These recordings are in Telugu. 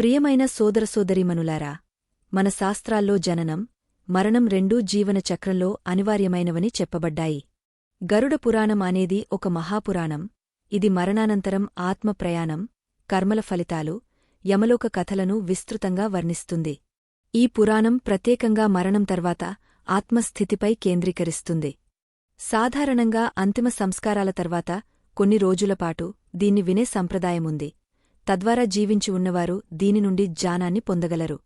ప్రియమైన సోదరసోదరీమనులారా మన శాస్త్రాల్లో జననం మరణం రెండూ జీవన చక్రంలో అనివార్యమైనవని చెప్పబడ్డాయి. గరుడ పురాణం అనేది ఒక మహాపురాణం. ఇది మరణానంతరం ఆత్మ ప్రయాణం కర్మల ఫలితాలు యమలోక కథలను విస్తృతంగా వర్ణిస్తుంది. ఈ పురాణం ప్రత్యేకంగా మరణం తర్వాత ఆత్మస్థితిపై కేంద్రీకరిస్తుంది. సాధారణంగా అంతిమ సంస్కారాల తర్వాత కొన్ని రోజులపాటు దీన్ని వినే సంప్రదాయముంది. తద్వారా జీవించి ఉన్నవారు దీని నుండి జ్ఞానాన్ని పొందగలరు.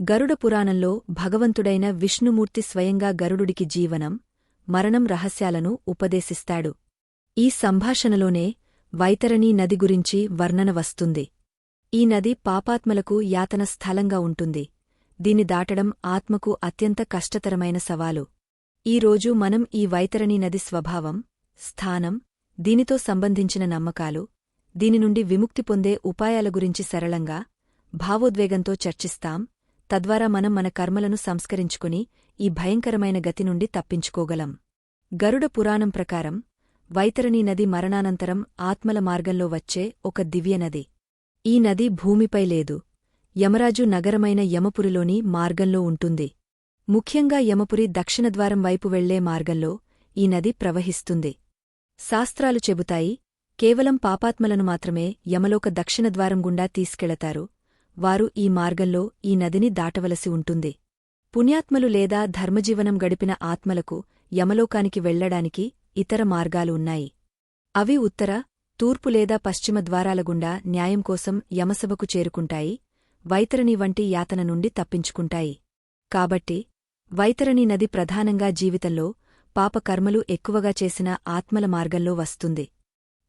గరుడ పురాణంలో భగవంతుడైన విష్ణుమూర్తి స్వయంగా గరుడుడికి జీవనం మరణం రహస్యాలను ఉపదేశిస్తాడు. ఈ సంభాషణలోనే వైతరణీ నది గురించి వర్ణన వస్తుంది. ఈ నది పాపాత్మలకు యాతన స్థలంగా ఉంటుంది. దీని దాటడం ఆత్మకు అత్యంత కష్టతరమైన సవాలు. ఈ రోజు మనం ఈ వైతరణీ నది స్వభావం స్థానం దీనితో సంబంధించిన నమ్మకాలు దీని నుండి విముక్తి పొందే ఉపాయాల గురించి సరళంగా భావోద్వేగంతో చర్చిస్తాం తద్వారా మనం మన కర్మలను సంస్కరించుకుని ఈ భయంకరమైన గతి నుండి తప్పించుకోగలం. గరుడ పురాణం ప్రకారం వైతరణీ నది మరణానంతరం ఆత్మల మార్గంలో వచ్చే ఒక దివ్యనది ఈ నది భూమిపై లేదు. యమరాజు నగరమైన యమపురిలోని మార్గంలో ఉంటుంది. ముఖ్యంగా యమపురి దక్షిణద్వారం వైపు వెళ్ళే మార్గంలో ఈ నది ప్రవహిస్తుంది. శాస్త్రాలు చెబుతాయి కేవలం పాపాత్మలను మాత్రమే యమలోక దక్షిణ ద్వారం గుండా తీసుకెళతారు. వారు ఈ మార్గంలో ఈ నదిని దాటవలసి ఉంటుంది. పుణ్యాత్మలు లేదా ధర్మజీవనం గడిపిన ఆత్మలకు యమలోకానికి వెళ్ళడానికి ఇతర మార్గాలు ఉన్నాయి. అవి ఉత్తర తూర్పు లేదా పశ్చిమ ద్వారాల గుండా న్యాయం కోసం యమసభకు చేరుకుంటాయి. వైతరణి వంటి యాతన నుండి తప్పించుకుంటాయి. కాబట్టి వైతరణి నది ప్రధానంగా జీవితంలో పాపకర్మలు ఎక్కువగా చేసిన ఆత్మల మార్గంలో వస్తుంది.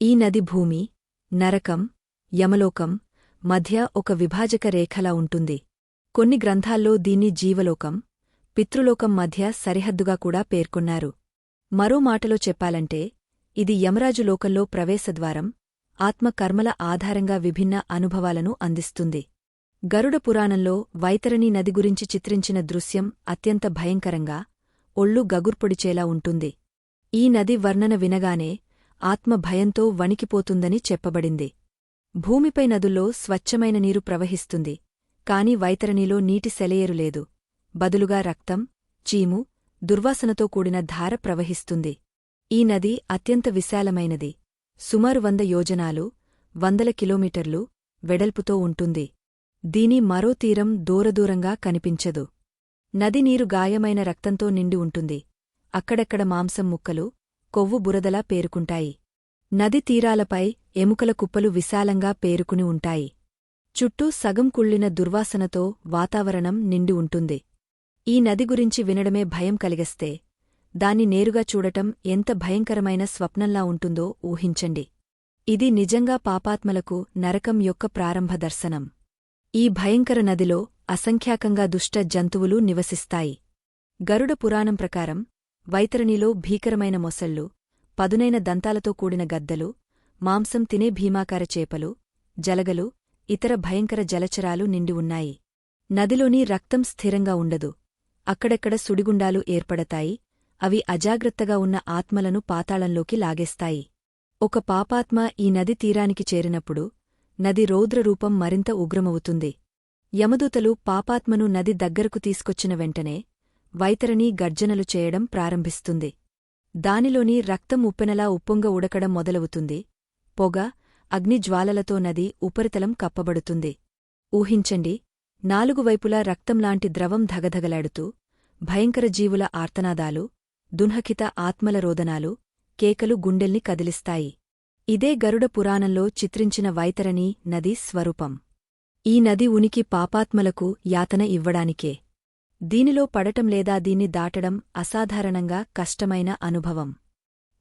ఈ నది భూమి నరకం యమలోకం మధ్య ఒక విభాజక రేఖలా ఉంటుంది. కొన్ని గ్రంథాల్లో దీన్ని జీవలోకం పితృలోకం మధ్య సరిహద్దుగా కూడా పేర్కొన్నారు. మరో మాటలో చెప్పాలంటే ఇది యమరాజు లోకంలో ప్రవేశద్వారం ఆత్మకర్మల ఆధారంగా విభిన్న అనుభవాలను అందిస్తుంది. గరుడ పురాణంలో వైతరణీ నది గురించి చిత్రించిన దృశ్యం అత్యంత భయంకరంగా ఒళ్ళు గగుర్పొడిచేలా ఉంటుంది. ఈ నది వర్ణన వినగానే ఆత్మ భయంతో వణికిపోతుందని చెప్పబడింది. భూమిపై నదుల్లో స్వచ్ఛమైన నీరు ప్రవహిస్తుంది కాని వైతరణిలో నీటి సెలయేరు లేదు బదులుగా రక్తం చీము దుర్వాసనతో కూడిన ధార ప్రవహిస్తుంది. ఈ నది అత్యంత విశాలమైనది. సుమారు వంద యోజనాలు వందల కిలోమీటర్లు వెడల్పుతో ఉంటుంది. దీని మరో తీరం దూరదూరంగా కనిపించదు. నది నీరు గాయమైన రక్తంతో నిండి ఉంటుంది. అక్కడక్కడ మాంసం ముక్కలు కొవ్వు బురదలా పేరుకుంటాయి. నది తీరాలపై ఎముకల కుప్పలు విశాలంగా పేరుకుని ఉంటాయి. చుట్టూ సగం కుళ్ళిన దుర్వాసనతో వాతావరణం నిండి ఉంటుంది. ఈ నది గురించి వినడమే భయం కలిగస్తే దాన్ని నేరుగా చూడటం ఎంత భయంకరమైన స్వప్నంలా ఉంటుందో ఊహించండి. ఇది నిజంగా పాపాత్మలకు నరకం యొక్క ప్రారంభ దర్శనం. ఈ భయంకర నదిలో అసంఖ్యాకంగా దుష్ట జంతువులు నివసిస్తాయి. గరుడ పురాణం ప్రకారం వైతరణిలో భీకరమైన మొసళ్ళు పదునైన దంతాలతో కూడిన గద్దలు మాంసం తినే భీమాకార చేపలు జలగలు ఇతర భయంకర జలచరాలు నిండి ఉన్నాయి. నదిలోని రక్తం స్థిరంగా ఉండదు. అక్కడెక్కడ సుడిగుండాలు ఏర్పడతాయి. అవి అజాగ్రత్తగా ఉన్న ఆత్మలను పాతాళంలోకి లాగేస్తాయి. ఒక పాపాత్మ ఈ నది తీరానికి చేరినప్పుడు నది రౌద్రరూపం మరింత ఉగ్రమవుతుంది. యమదూతలు పాపాత్మను నది దగ్గరకు తీసుకొచ్చిన వెంటనే వైతరణి గర్జనలు చేయడం ప్రారంభిస్తుంది. దానిలోని రక్తం ఉప్పెనలా ఉప్పొంగ ఉడకడం మొదలవుతుంది. పొగ అగ్నిజ్వాలలతో నది ఉపరితలం కప్పబడుతుంది. ఊహించండి నాలుగు వైపులా రక్తంలాంటి ద్రవం ధగధగలాడుతూ భయంకర జీవుల ఆర్తనాదాలు దున్హకిత ఆత్మల రోదనాలు కేకలు గుండెల్ని కదిలిస్తాయి. ఇదే గరుడ పురాణంలో చిత్రించిన వైతరణి నది స్వరూపం. ఈ నది ఉనికి పాపాత్మలకు యాతన ఇవ్వడానికే. దీనిలో పడటం లేదా దీన్ని దాటడం అసాధారణంగా కష్టమైన అనుభవం.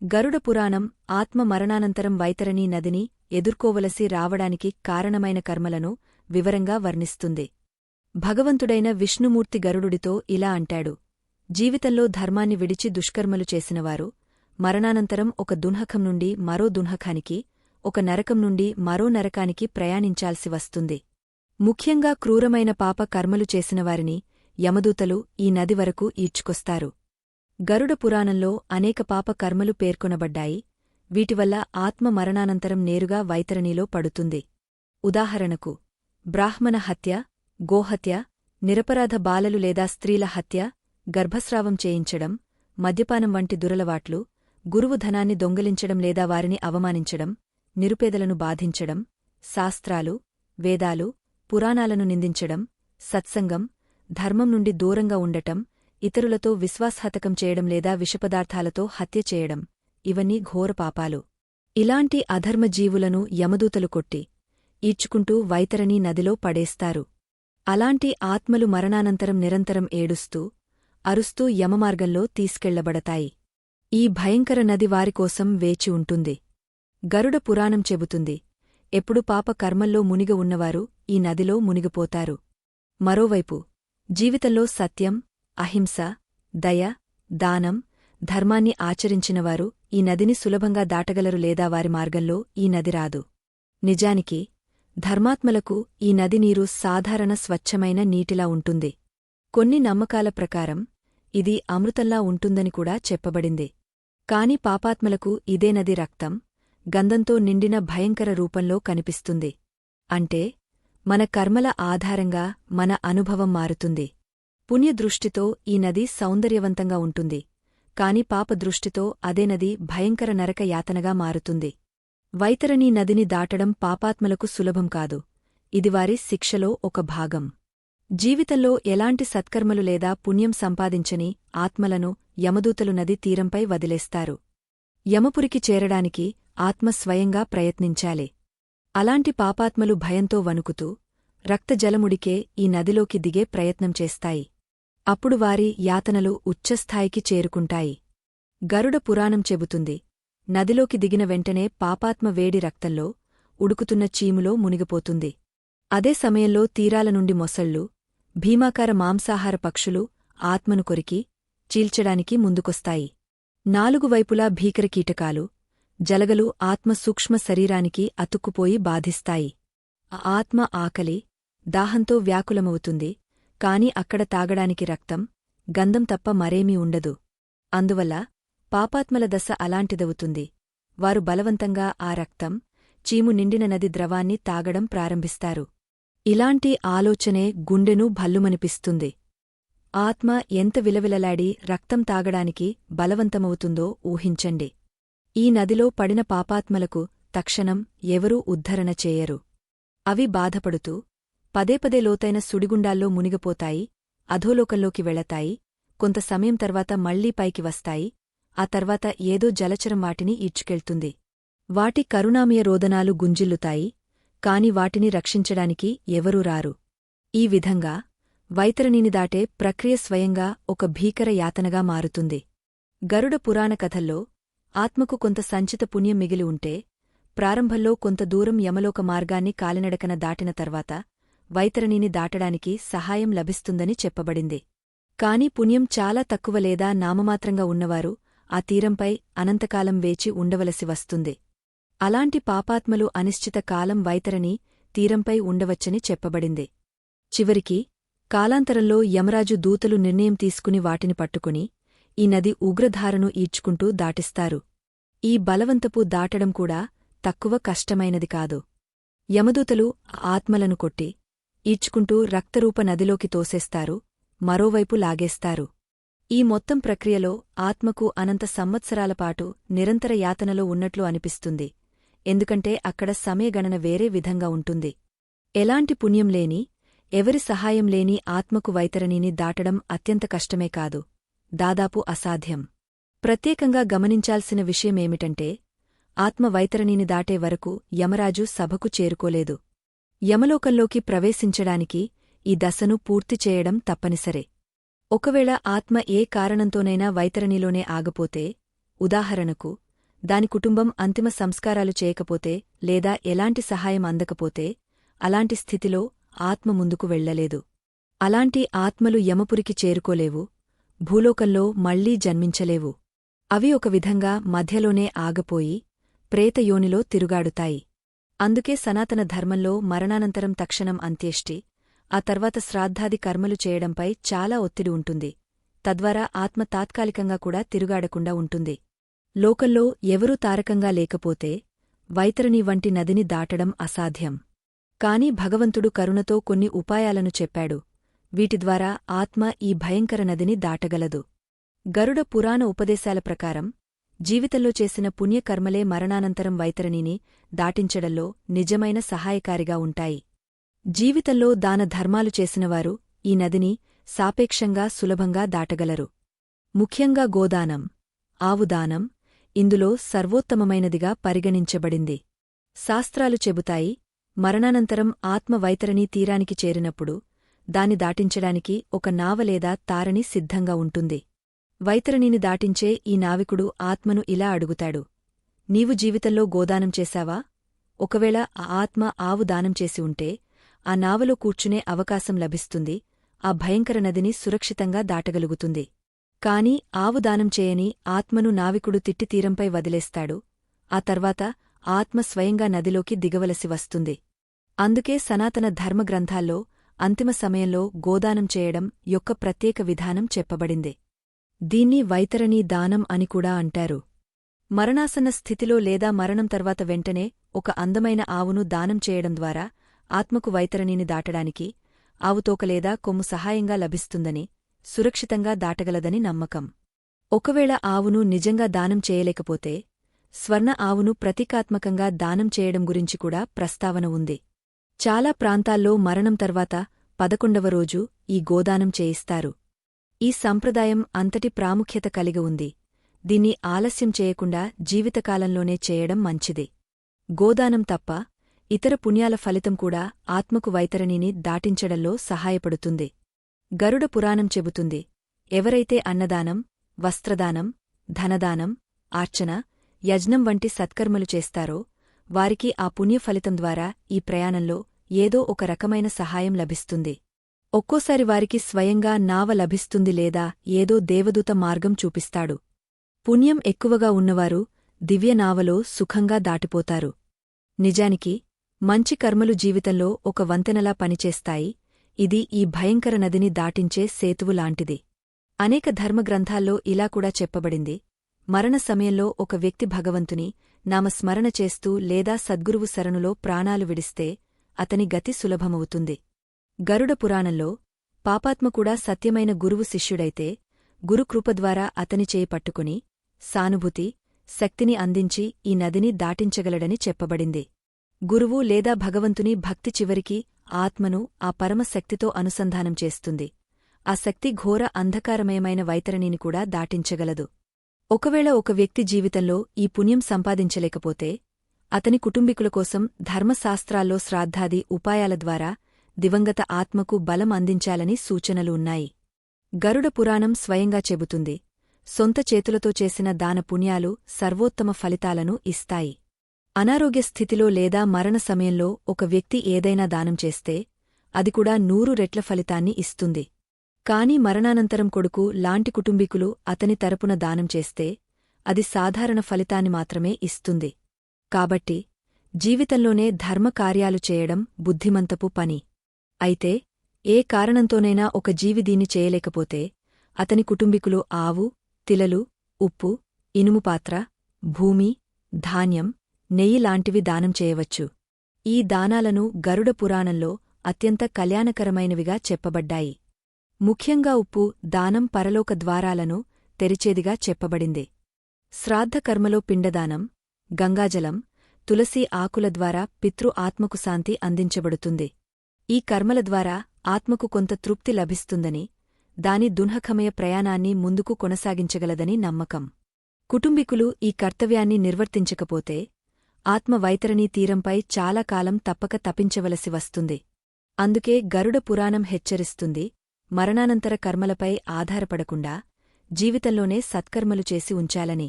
గరుడ పురాణం ఆత్మ మరణానంతరం వైతరణీ నదిని ఎదుర్కోవలసి రావడానికి కారణమైన కర్మలను వివరంగా వర్ణిస్తుంది. భగవంతుడైన విష్ణుమూర్తి గరుడుడితో ఇలా అంటాడు జీవితంలో ధర్మాన్ని విడిచి దుష్కర్మలు చేసినవారు మరణానంతరం ఒక దున్హకం నుండి మరో దున్హకానికి ఒక నరకం నుండి మరో నరకానికి ప్రయాణించాల్సి వస్తుంది. ముఖ్యంగా క్రూరమైన పాప కర్మలు చేసినవారిని యమదూతలు ఈ నది వరకు ఈడ్చుకొస్తారు. గరుడ పురాణంలో అనేక పాప కర్మలు పేర్కొనబడ్డాయి వీటివల్ల ఆత్మ మరణానంతరం నేరుగా వైతరణిలో పడుతుంది. ఉదాహరణకు బ్రాహ్మణ హత్య గోహత్య నిరపరాధ బాలలు లేదా స్త్రీల హత్య గర్భస్రావం చేయించడం మద్యపానం వంటి దురలవాట్లు గురువు ధనాన్ని దొంగలించడం లేదా వారిని అవమానించడం నిరుపేదలను బాధించడం శాస్త్రాలు వేదాలు పురాణాలను నిందించడం సత్సంగం ధర్మం నుండి దూరంగా ఉండటం ఇతరులతో విశ్వాసహతకం చేయడం లేదా విషపదార్థాలతో హత్య చేయడం ఇవన్నీ ఘోర పాపాలు. ఇలాంటి అధర్మ జీవులను యమదూతలు కొట్టి ఈడ్చుకుంటూ వైతరణీ నదిలో పడేస్తారు. అలాంటి ఆత్మలు మరణానంతరం నిరంతరం ఏడుస్తూ అరుస్తూ యమమార్గంలో తీసుకెళ్ళబడతాయి. ఈ భయంకర నది వారికోసం వేచి ఉంటుంది. గరుడ పురాణం చెబుతుంది ఎప్పుడు పాప కర్మల్లో మునిగ ఉన్నవారు ఈ నదిలో మునిగిపోతారు. మరోవైపు జీవితంలో సత్యం అహింస దయ దానం ధర్మాన్ని ఆచరించినవారు ఈ నదిని సులభంగా దాటగలరు లేదా వారి మార్గంలో ఈ నది రాదు. నిజానికి ధర్మాత్మలకు ఈ నది నీరు సాధారణ స్వచ్ఛమైన నీటిలా ఉంటుంది. కొన్ని నమ్మకాల ప్రకారం ఇది అమృతంలా ఉంటుందని కూడా చెప్పబడింది. కాని పాపాత్మలకు ఇదే నది రక్తం గంధంతో నిండిన భయంకర రూపంలో కనిపిస్తుంది. అంటే మన కర్మల ఆధారంగా మన అనుభవం మారుతుంది. పుణ్యదృష్టితో ఈ నది సౌందర్యవంతంగా ఉంటుంది. కాని పాపదృష్టితో అదే నది భయంకర నరక యాతనగా మారుతుంది. వైతరణీ నదిని దాటడం పాపాత్మలకు సులభం కాదు. ఇది వారి శిక్షలో ఒక భాగం. జీవితంలో ఎలాంటి సత్కర్మలు లేదా పుణ్యం సంపాదించని ఆత్మలను యమదూతలు నది తీరంపై వదిలేస్తారు. యమపురికి చేరడానికి ఆత్మ స్వయంగా ప్రయత్నించాలి. అలాంటి పాపాత్మలు భయంతో వణుకుతూ రక్తజలముడికే ఈ నదిలోకి దిగే ప్రయత్నం చేస్తాయి. అప్పుడు వారి యాతనలు ఉచ్చస్థాయికి చేరుకుంటాయి. గరుడ పురాణం చెబుతుంది నదిలోకి దిగిన వెంటనే పాపాత్మ వేడి రక్తంలో ఉడుకుతున్న చీములో మునిగిపోతుంది. అదే సమయంలో తీరాల నుండి మొసళ్ళు భీమాకార మాంసాహార పక్షులు ఆత్మను కొరికి చీల్చడానికి ముందుకొస్తాయి. నాలుగు వైపులా భీకర కీటకాలు జలగలు ఆత్మ సూక్ష్మ శరీరానికి అతుక్కుపోయి బాధిస్తాయి. ఆ ఆత్మ ఆకలి దాహంతో వ్యాకులమవుతుంది కాని అక్కడ తాగడానికి రక్తం గంధం తప్ప మరేమీ ఉండదు. అందువల్ల పాపాత్మల దశ అలాంటిదవుతుంది. వారు బలవంతంగా ఆ రక్తం చీము నిండిన నది ద్రవాన్ని తాగడం ప్రారంభిస్తారు. ఇలాంటి ఆలోచనే గుండెను భల్లుమనిపిస్తుంది. ఆత్మ ఎంత విలవిలలాడి రక్తం తాగడానికి బలవంతమవుతుందో ఊహించండి. ఈ నదిలో పడిన పాపాత్మలకు తక్షణం ఎవరూ ఉద్ధరణ చేయరు. అవి బాధపడుతూ పదేపదే లోతైన సుడిగుండాల్లో మునిగిపోతాయి అధోలోకంలోకి వెళతాయి కొంత సమయం తర్వాత మళ్ళీ పైకి వస్తాయి ఆ తర్వాత ఏదో జలచరం వాటిని ఈడ్చుకెళ్తుంది. వాటి కరుణామయ రోదనాలు గుంజిల్లుతాయి కాని వాటిని రక్షించడానికి ఎవరూ రారు. ఈ విధంగా వైతరణిని దాటే ప్రక్రియ స్వయంగా ఒక భీకర యాతనగా మారుతుంది. గరుడ పురాణ కథల్లో ఆత్మకు కొంత సంచిత పుణ్యం మిగిలి ఉంటే ప్రారంభంలో కొంత దూరం యమలోక మార్గాన్ని కాలినడకన దాటిన తర్వాత వైతరణిని దాటడానికి సహాయం లభిస్తుందని చెప్పబడింది. కాని పుణ్యం చాలా తక్కువ లేదా నామమాత్రంగా ఉన్నవారు ఆ తీరంపై అనంతకాలం వేచి ఉండవలసి వస్తుంది. అలాంటి పాపాత్మలు అనిశ్చిత కాలం వైతరణి తీరంపై ఉండవచ్చని చెప్పబడింది. చివరికి కాలాంతరంలో యమరాజు దూతలు నిర్ణయం తీసుకుని వాటిని పట్టుకుని ఈ నది ఉగ్రధారను ఈడ్చుకుంటూ దాటిస్తారు. ఈ బలవంతపు దాటడం కూడా తక్కువ కష్టమైనది కాదు. యమదూతలు ఆత్మలను కొట్టి ఈడ్చుకుంటూ రక్తరూప నదిలోకి తోసేస్తారు మరోవైపు లాగేస్తారు. ఈ మొత్తం ప్రక్రియలో ఆత్మకు అనంత సంవత్సరాలపాటు నిరంతర యాతనలో ఉన్నట్లు అనిపిస్తుంది ఎందుకంటే అక్కడ సమయగణన వేరే విధంగా ఉంటుంది. ఎలాంటి పుణ్యం లేని ఎవరి సహాయం లేని ఆత్మకు వైతరణిని దాటడం అత్యంత కష్టమే కాదు. దాదాపు అసాధ్యం. ప్రత్యేకంగా గమనించాల్సిన విషయమేమిటంటే ఆత్మ వైతరణిని దాటే వరకు యమరాజు సభకు చేరుకోలేదు. యమలోకంలోకి ప్రవేశించడానికి ఈ దశను పూర్తి చేయడం తప్పనిసరే. ఒకవేళ ఆత్మ ఏ కారణంతోనైనా వైతరణిలోనే ఆగపోతే ఉదాహరణకు దాని కుటుంబం అంతిమ సంస్కారాలు చేయకపోతే లేదా ఎలాంటి సహాయం అందకపోతే అలాంటి స్థితిలో ఆత్మ ముందుకు వెళ్ళలేదు అలాంటి ఆత్మలు యమపురికి చేరుకోలేవు భూలోకంలో మళ్ళీ జన్మించలేవు. అవి ఒక విధంగా మధ్యలోనే ఆగపోయి ప్రేతయోనిలో తిరుగాడుతాయి. అందుకే సనాతన ధర్మంలో మరణానంతరం తక్షణం అంత్యేష్టి ఆ తర్వాత శ్రాద్ధాది కర్మలు చేయడంపై చాలా ఒత్తిడి ఉంటుంది. తద్వారా ఆత్మ తాత్కాలికంగా కూడా తిరుగాడకుండా ఉంటుంది. లోకంలో ఎవరూ తారకంగా లేకపోతే వైతరణి వంటి నదిని దాటడం అసాధ్యం. కాని భగవంతుడు కరుణతో కొన్ని ఉపాయాలను చెప్పాడు. వీటి ద్వారా ఆత్మ ఈ భయంకర నదిని దాటగలదు. గరుడ పురాణ ఉపదేశాల ప్రకారం జీవితంలో చేసిన పుణ్యకర్మలే మరణానంతరం వైతరణిని దాటించడంలో నిజమైన సహాయకారిగా ఉంటాయి. జీవితంలో దాన ధర్మాలు చేసినవారు ఈ నదిని సాపేక్షంగా సులభంగా దాటగలరు. ముఖ్యంగా గోదానం ఆవుదానం ఇందులో సర్వోత్తమమైనదిగా పరిగణించబడింది. శాస్త్రాలు చెబుతాయి మరణానంతరం ఆత్మ వైతరణీ తీరానికి చేరినప్పుడు దాన్ని దాటించడానికి ఒక నావ లేదా తారణి సిద్ధంగా ఉంటుంది. వైతరణిని దాటించే ఈ నావికుడు ఆత్మను ఇలా అడుగుతాడు. నీవు జీవితంలో గోదానం చేశావా? ఒకవేళ ఆ ఆత్మ ఆవు దానం చేసి ఉంటే ఆ నావలో కూర్చునే అవకాశం లభిస్తుంది ఆ భయంకర నదిని సురక్షితంగా దాటగలుగుతుంది. కాని ఆవు దానం చేయని ఆత్మను నావికుడు తిట్టితీరంపై వదిలేస్తాడు. ఆ తర్వాత ఆత్మ స్వయంగా నదిలోకి దిగవలసి వస్తుంది. అందుకే సనాతన ధర్మగ్రంథాల్లో అంతిమ సమయంలో గోదానం చేయడం యొక్క ప్రత్యేక విధానం చెప్పబడింది. దీన్ని వైతరణీ దానం అని కూడా అంటారు. మరణాసన్న స్థితిలో లేదా మరణం తర్వాత వెంటనే ఒక అందమైన ఆవును దానం చేయడం ద్వారా ఆత్మకు వైతరణిని దాటడానికి ఆవుతోక లేదా కొమ్ము సహాయంగా లభిస్తుందని సురక్షితంగా దాటగలదని నమ్మకం. ఒకవేళ ఆవును నిజంగా దానం చేయలేకపోతే స్వర్ణ ఆవును ప్రతీకాత్మకంగా దానం చేయడం గురించి కూడా ప్రస్తావన ఉంది. చాలా ప్రాంతాల్లో మరణం తర్వాత పదకొండవ రోజు ఈ గోదానం చేయిస్తారు. ఈ సంప్రదాయం అంతటి ప్రాముఖ్యత కలిగి ఉంది. దీన్ని ఆలస్యం చేయకుండా జీవితకాలంలోనే చేయడం మంచిది. గోదానం తప్ప ఇతర పుణ్యాల ఫలితం కూడా ఆత్మకు వైతరణిని దాటించడంలో సహాయపడుతుంది. గరుడ పురాణం చెబుతుంది ఎవరైతే అన్నదానం వస్త్రదానం ధనదానం ఆర్చన యజ్ఞం వంటి సత్కర్మలు చేస్తారో వారికి ఆ పుణ్యఫలితం ద్వారా ఈ ప్రయాణంలో ఏదో ఒక రకమైన సహాయం లభిస్తుంది. ఒక్కోసారి వారికి స్వయంగా నావ లభిస్తుంది లేదా ఏదో దేవదూత మార్గం చూపిస్తాడు. పుణ్యం ఎక్కువగా ఉన్నవారు దివ్యనావలో సుఖంగా దాటిపోతారు. నిజానికి మంచి కర్మలు జీవితంలో ఒక వంతెనలా పనిచేస్తాయి. ఇది ఈ భయంకర నదిని దాటించే సేతువులాంటిది అనేక ధర్మగ్రంథాల్లో ఇలా కూడా చెప్పబడింది. మరణ సమయంలో ఒక వ్యక్తి భగవంతుని నామస్మరణ చేస్తూ లేదా సద్గురువు శరణులో ప్రాణాలు విడిస్తే అతని గతి సులభమవుతుంది. గరుడ పురాణంలో పాపాత్మ కూడా సత్యమైన గురువు శిష్యుడైతే గురుకృపద్వారా అతని చేయి పట్టుకుని సానుభూతి శక్తిని అందించి ఈ నదిని దాటించగలడని చెప్పబడింది. గురువు లేదా భగవంతుని భక్తి చివరికి ఆత్మను ఆ పరమశక్తితో అనుసంధానం చేస్తుంది. ఆ శక్తి ఘోర అంధకారమయమైన వైతరణిని కూడా దాటించగలదు. ఒకవేళ ఒక వ్యక్తి జీవితంలో ఈ పుణ్యం సంపాదించలేకపోతే అతని కుటుంబీకుల కోసం ధర్మశాస్త్రాల్లో శ్రాద్ధాది ఉపాయాల ద్వారా దివంగత ఆత్మకు బలం అందించాలని సూచనలు ఉన్నాయి. గరుడ పురాణం స్వయంగా చెబుతుంది సొంత చేతులతో చేసిన దాన పుణ్యాలు సర్వోత్తమ ఫలితాలను ఇస్తాయి. అనారోగ్య స్థితిలో లేదా మరణ సమయంలో ఒక వ్యక్తి ఏదైనా దానం చేస్తే అది కూడా నూరు రెట్ల ఫలితాన్ని ఇస్తుంది. కాని మరణానంతరం కొడుకు లాంటి కుటుంబీకులు అతని తరపున దానం చేస్తే అది సాధారణ ఫలితాన్ని మాత్రమే ఇస్తుంది. కాబట్టి జీవితంలోనే ధర్మకార్యాలు చేయడం బుద్ధిమంతపు పని. అయితే ఏ కారణంతోనైనా ఒక జీవి దీన్ని చేయలేకపోతే అతని కుటుంబీకులు ఆవు తిలలు ఉప్పు ఇనుముపాత్ర భూమి ధాన్యం నెయ్యి లాంటివి దానం చేయవచ్చు. ఈ దానాలను గరుడ పురాణంలో అత్యంత కళ్యాణకరమైనవిగా చెప్పబడ్డాయి. ముఖ్యంగా ఉప్పు దానం పరలోక ద్వారాలను తెరిచేదిగా చెప్పబడింది. శ్రాద్ధకర్మలో పిండదానం గంగాజలం తులసి ఆకుల ద్వారా పితృ ఆత్మకు శాంతి అందించబడుతుంది. ఈ కర్మల ద్వారా ఆత్మకు కొంత తృప్తి లభిస్తుందని దాని దున్హకమయ ప్రయాణాన్ని ముందుకు కొనసాగించగలదని నమ్మకం. కుటుంబీకులు ఈ కర్తవ్యాన్ని నిర్వర్తించకపోతే ఆత్మ వైతరణీ తీరంపై చాలా కాలం తప్పక తపించవలసి వస్తుంది. అందుకే గరుడ పురాణం హెచ్చరిస్తుంది మరణానంతర కర్మలపై ఆధారపడకుండా జీవితంలోనే సత్కర్మలు చేసి ఉంచాలని.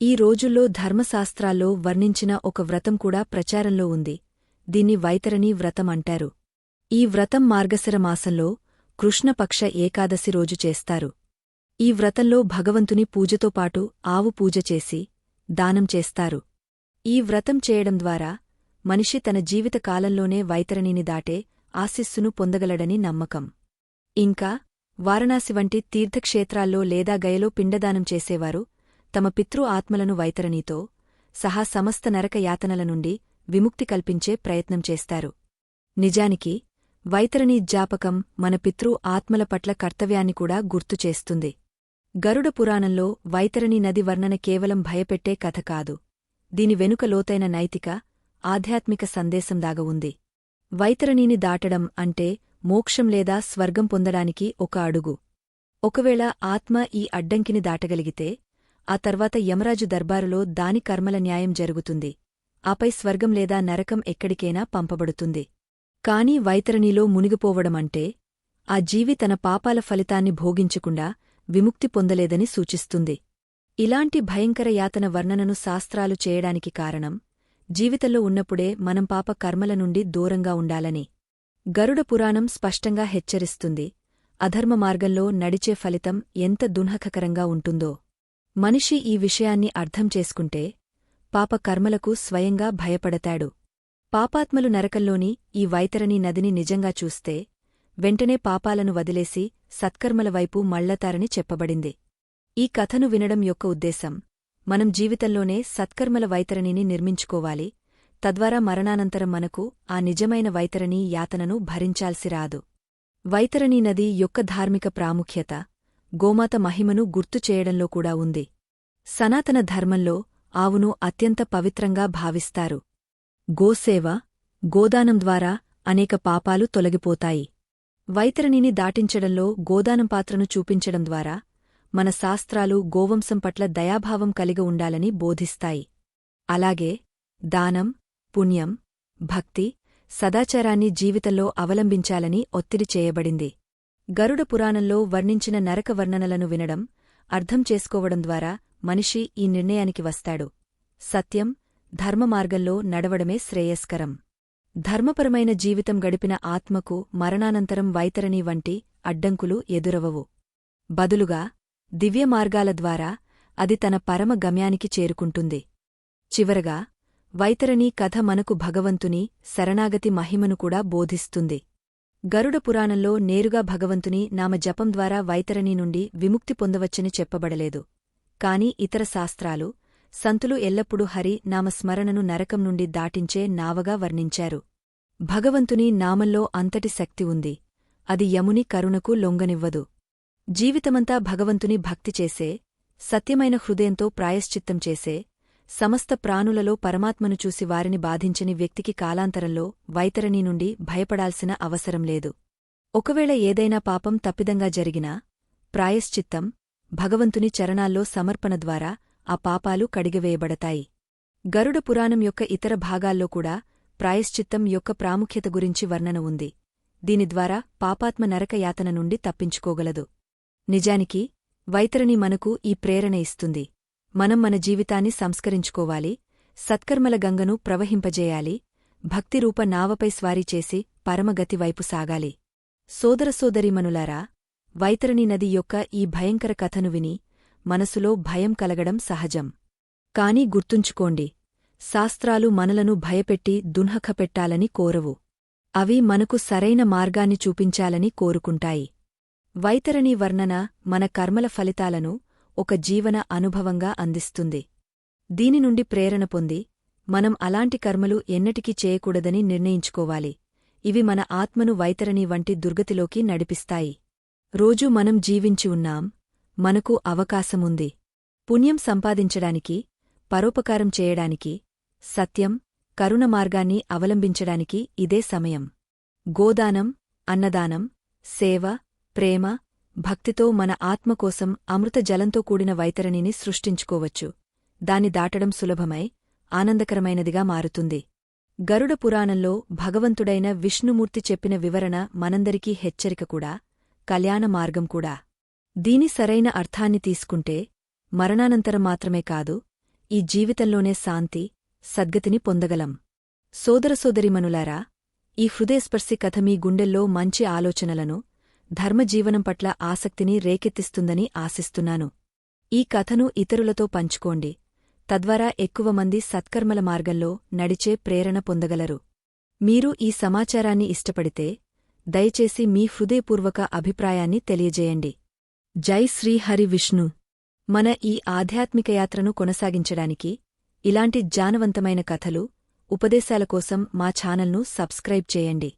ఈ రోజుల్లో ధర్మశాస్త్రాల్లో వర్ణించిన ఒక వ్రతం కూడా ప్రచారంలో ఉంది. దీన్ని వైతరణీ వ్రతం అంటారు. ఈ వ్రతం మార్గశిర మాసంలో కృష్ణపక్ష ఏకాదశి రోజు చేస్తారు. ఈ వ్రతంలో భగవంతుని పూజతో పాటు ఆవు పూజ చేసి దానం చేస్తారు. ఈ వ్రతం చేయడం ద్వారా మనిషి తన జీవిత కాలంలోనే వైతరణిని దాటే ఆశిస్సును పొందగలడని నమ్మకం. ఇంకా వారణాసి వంటి తీర్థక్షేత్రాల్లో లేదా గయలో పిండదానం చేసేవారు తమ పితృ ఆత్మలను వైతరణితో సహా సమస్త నరక యాతనల నుండి విముక్తి కల్పించే ప్రయత్నం చేస్తారు. నిజానికి వైతరణి జ్ఞాపకం మన పితృ ఆత్మల పట్ల కర్తవ్యాన్ని కూడా గుర్తుచేస్తుంది గరుడ పురాణంలో వైతరణి నది వర్ణన కేవలం భయపెట్టే కథ కాదు. దీని వెనుక లోతైన నైతిక ఆధ్యాత్మిక సందేశం దాగ ఉంది. వైతరణిని దాటడం అంటే మోక్షం లేదా స్వర్గం పొందడానికి ఒక అడుగు. ఒకవేళ ఆత్మ ఈ అడ్డంకిని దాటగలిగితే ఆ తర్వాత యమరాజు దర్బారులో దాని కర్మల న్యాయం జరుగుతుంది. ఆపై స్వర్గం లేదా నరకం ఎక్కడికైనా పంపబడుతుంది. కాని వైతరణిలో మునిగిపోవడమంటే ఆ జీవి తన పాపాల ఫలితాన్ని భోగించకుండా విముక్తి పొందలేదని సూచిస్తుంది. ఇలాంటి భయంకర యాతన వర్ణనను శాస్త్రాలు చేయడానికి కారణం జీవితంలో ఉన్నప్పుడే మనం పాప కర్మల నుండి దూరంగా ఉండాలని. గరుడ పురాణం స్పష్టంగా హెచ్చరిస్తుంది. అధర్మ మార్గంలో నడిచే ఫలితం ఎంత దున్హకకరంగా ఉంటుందో. మనిషి ఈ విషయాన్ని అర్థం చేసుకుంటే పాప కర్మలకు స్వయంగా భయపడతాడు. పాపాత్మలు నరకంలోని ఈ వైతరణి నదిని నిజంగా చూస్తే వెంటనే పాపాలను వదిలేసి సత్కర్మల వైపు మళ్ళతారని చెప్పబడింది. ఈ కథను వినడం యొక్క ఉద్దేశం మనం జీవితంలోనే సత్కర్మల వైతరణిని నిర్మించుకోవాలి తద్వారా మరణానంతరం మనకు ఆ నిజమైన వైతరణీ యాతనను భరించాల్సిరాదు వైతరణీ నది యొక్క ధార్మిక ప్రాముఖ్యత గోమాత మహిమను గుర్తు చేయడంలో కూడా ఉంది. సనాతన ధర్మంలో ఆవును అత్యంత పవిత్రంగా భావిస్తారు. గోసేవ గోదానం ద్వారా అనేక పాపాలు తొలగిపోతాయి. వైతరణిని దాటించడంలో గోదానం పాత్రను చూపించడం ద్వారా మన శాస్త్రాలు గోవంశం పట్ల దయాభావం కలిగి ఉండాలని బోధిస్తాయి. అలాగే దానం పుణ్యం భక్తి సదాచారాన్ని జీవితంలో అవలంబించాలని ఒత్తిడి చేయబడింది. గరుడ పురాణంలో వర్ణించిన నరక వర్ణనలను వినడం అర్థం చేసుకోవడం ద్వారా మనిషి ఈ నిర్ణయానికి వస్తాడు. సత్యం ధర్మమార్గంలో నడవడమే శ్రేయస్కరం. ధర్మపరమైన జీవితం గడిపిన ఆత్మకు మరణానంతరం వైతరణి వంటి అడ్డంకులు ఎదురవవు. బదులుగా దివ్యమార్గాల ద్వారా అది తన పరమ గమ్యానికి చేరుకుంటుంది. చివరగా వైతరణి కథ మనకు భగవంతుని శరణాగతి మహిమను కూడా బోధిస్తుంది. గరుడ పురాణంలో నేరుగా భగవంతుని నామ జపం ద్వారా వైతరణి నుండి విముక్తి పొందవచ్చని చెప్పబడలేదు. కాని ఇతర శాస్త్రాలు సంతులు ఎల్లప్పుడూ హరి నామస్మరణను నరకం నుండి దాటించే నావగా వర్ణించారు. భగవంతుని నామంలో అంతటి శక్తి ఉంది. అది యముని కరుణకు లొంగనివ్వదు. జీవితమంతా భగవంతుని భక్తి చేసే సత్యమైన హృదయంతో ప్రాయశ్చిత్తం చేసే సమస్త ప్రాణులలో పరమాత్మను చూసి వారిని బాధించని వ్యక్తికి కాలాంతరంలో వైతరణి నుండి భయపడాల్సిన అవసరం లేదు. ఒకవేళ ఏదైనా పాపం తప్పిదంగా జరిగినా ప్రాయశ్చిత్తం భగవంతుని చరణాల్లో సమర్పణ ద్వారా ఆ పాపాలు కడిగివేయబడతాయి. గరుడ పురాణం యొక్క ఇతర భాగాల్లో కూడా ప్రాయశ్చిత్తం యొక్క ప్రాముఖ్యత గురించి వర్ణన ఉంది. దీని ద్వారా పాపాత్మ నరక యాతన నుండి తప్పించుకోగలదు. నిజానికి వైతరణి మనకు ఈ ప్రేరణ ఇస్తుంది. మనం మన జీవితాన్ని సంస్కరించుకోవాలి సత్కర్మల గంగను ప్రవహింపజేయాలి భక్తిరూప నావపై స్వారీ చేసి పరమగతి వైపు సాగాలి. సోదరసోదరీమనులారా వైతరణి నది యొక్క ఈ భయంకర కథను విని మనసులో భయం కలగడం సహజం. కాని గుర్తుంచుకోండి శాస్త్రాలు మనలను భయపెట్టి దున్హఖపెట్టాలని కోరవు. అవి మనకు సరైన మార్గాన్ని చూపించాలని కోరుకుంటాయి. వైతరణి వర్ణన మన కర్మల ఫలితాలను ఒక జీవన అనుభవంగా అందిస్తుంది. దీని నుండి ప్రేరణ పొంది మనం అలాంటి కర్మలు ఎన్నటికీ చేయకూడదని నిర్ణయించుకోవాలి. ఇవి మన ఆత్మను వైతరణి వంటి దుర్గతిలోకి నడిపిస్తాయి. రోజూ మనం జీవించి ఉన్నాం మనకు అవకాశముంది. పుణ్యం సంపాదించడానికి పరోపకారం చేయడానికి సత్యం కరుణ మార్గాన్ని అవలంబించడానికి ఇదే సమయం. గోదానం అన్నదానం సేవ ప్రేమ భక్తితో మన ఆత్మకోసం అమృత జలంతో కూడిన వైతరణిని సృష్టించుకోవచ్చు. దాన్ని దాటడం సులభమై ఆనందకరమైనదిగా మారుతుంది. గరుడ పురాణంలో భగవంతుడైన విష్ణుమూర్తి చెప్పిన వివరణ మనందరికీ హెచ్చరిక కూడా కళ్యాణ మార్గం కూడా. దీని సరైన అర్థాన్ని తీసుకుంటే మరణానంతరం మాత్రమే కాదు ఈ జీవితంలోనే శాంతి సద్గతిని పొందగలం. సోదరసోదరిమనులారా ఈ హృదయస్పర్శి కథ మీ గుండెల్లో మంచి ఆలోచనలను ధర్మజీవనం పట్ల ఆసక్తిని రేకెత్తిస్తుందని ఆశిస్తున్నాను. ఈ కథను ఇతరులతో పంచుకోండి. తద్వారా ఎక్కువ మంది సత్కర్మల మార్గంలో నడిచే ప్రేరణ పొందగలరు. మీరు ఈ సమాచారాన్ని ఇష్టపడితే దయచేసి మీ హృదయపూర్వక అభిప్రాయాన్ని తెలియజేయండి. జై శ్రీహరి విష్ణు. మన ఈ ఆధ్యాత్మిక యాత్రను కొనసాగించడానికి ఇలాంటి జానవంతమైన కథలు ఉపదేశాల కోసం మా ఛానల్ను సబ్స్క్రైబ్ చేయండి.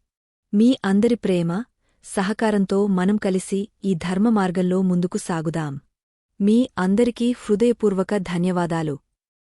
మీ అందరి ప్రేమ సహకారంతో మనం కలిసి ఈ ధర్మ మార్గంలో ముందుకు సాగుదాం. మీ అందరికీ హృదయపూర్వక ధన్యవాదాలు.